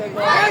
Hayır!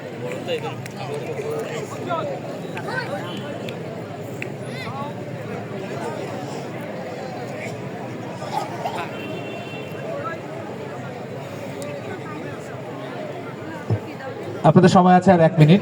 আপনাদের সময় আছে আর এক মিনিট।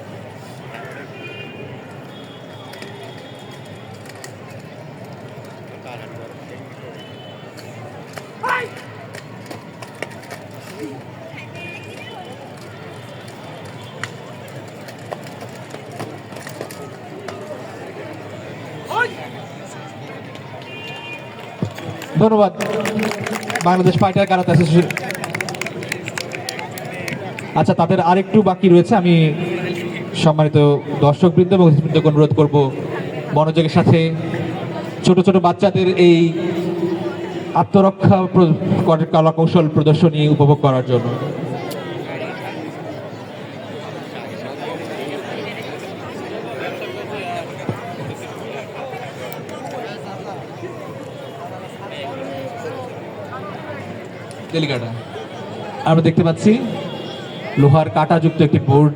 ধন্যবাদ। বাংলাদেশ ফাইটার কারাতে অ্যাসোসিয়েশন আচ্ছা তাদের আরেকটু বাকি রয়েছে। আমি সম্মানিত দর্শক দর্শকবৃন্দ এবং বৃন্দকে অনুরোধ করব মনোযোগের সাথে ছোট ছোট বাচ্চাদের এই আত্মরক্ষা কলা কৌশল প্রদর্শনী উপভোগ করার জন্য। আমরা দেখতে পাচ্ছি লোহার কাঁটাযুক্ত একটি বোর্ড।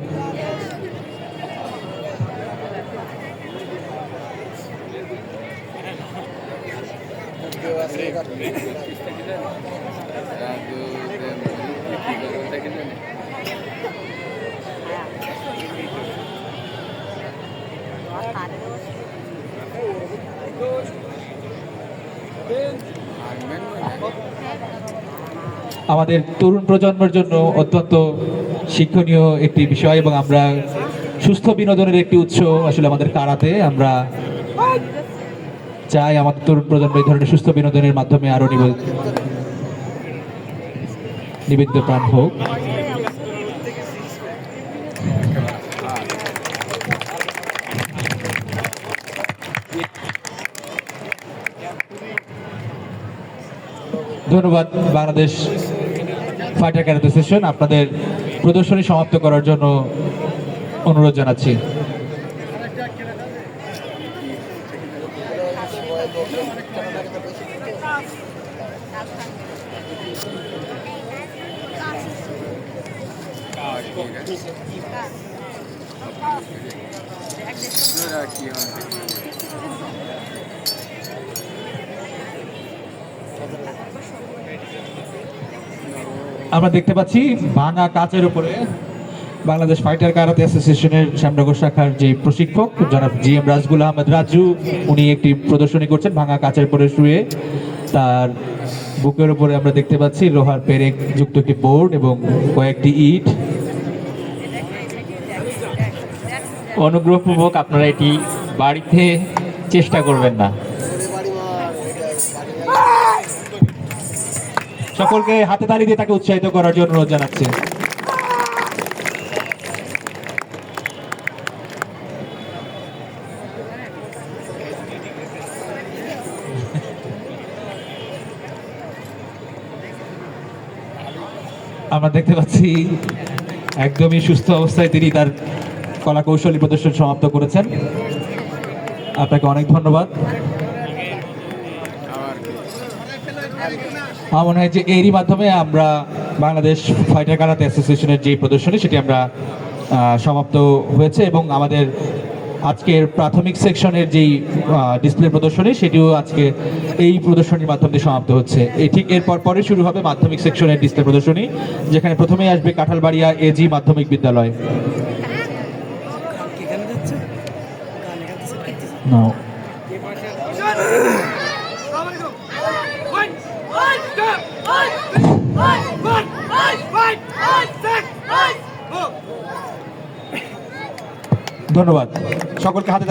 আমাদের তরুণ প্রজন্মের জন্য অত্যন্ত শিক্ষণীয় একটি বিষয় এবং আমরা সুস্থ বিনোদনের একটি উৎস আসলে আমাদের কারাতে। আমরা চাই আমাদের তরুণ প্রজন্ম এই ধরনের সুস্থ বিনোদনের মাধ্যমে আরও নিবে- নিবেদিত প্রাণ হোক। ধন্যবাদ বাংলাদেশ ফাইটার ক্যারাতে সেশন আপনাদের প্রদর্শনী সমাপ্ত করার জন্য অনুরোধ জানাচ্ছি। আমরা দেখতে পাচ্ছি ভাঙা কাচের উপরে বাংলাদেশ ফাইটার কারাতে অ্যাসোসিয়েশনের শ্যামনগর শাখার যে প্রশিক্ষক, জনাব জি এম রাজগুল আহমেদ রাজু, উনি একটি প্রদর্শনী করছেন ভাঙা কাচের উপরে শুয়ে। তার বুকের উপরে আমরা দেখতে পাচ্ছি লোহার পেরেক যুক্ত একটি বোর্ড এবং কয়েকটি ইট। অনুগ্রহপূর্বক আপনারা এটি বাড়িতে চেষ্টা করবেন না। সকলকে হাতে তালি দিয়ে তাকে উৎসাহিত করার জন্য অনুরোধ জানাচ্ছি। আমরা দেখতে পাচ্ছি, একদমই সুস্থ অবস্থায় তিনি তার কলা কৌশলী প্রদর্শন সমাপ্ত করেছেন। আপনাকে অনেক ধন্যবাদ। আমার মনে হয় যে এরই মাধ্যমে আমরা বাংলাদেশ ফাইটার কারাতে অ্যাসোসিয়েশনের যে প্রদর্শনী সেটি আমরা সমাপ্ত হয়েছে এবং আমাদের আজকের প্রাথমিক সেকশনের যেই ডিসপ্লে প্রদর্শনী সেটিও আজকে এই প্রদর্শনীর মাধ্যমে সমাপ্ত হচ্ছে। এই ঠিক এরপর পরে শুরু হবে মাধ্যমিক সেকশনের ডিসপ্লে প্রদর্শনী যেখানে প্রথমেই আসবে কাঁঠালবাড়িয়া এজি মাধ্যমিক বিদ্যালয়। No. ধন্যবাদ সকলকে হাতে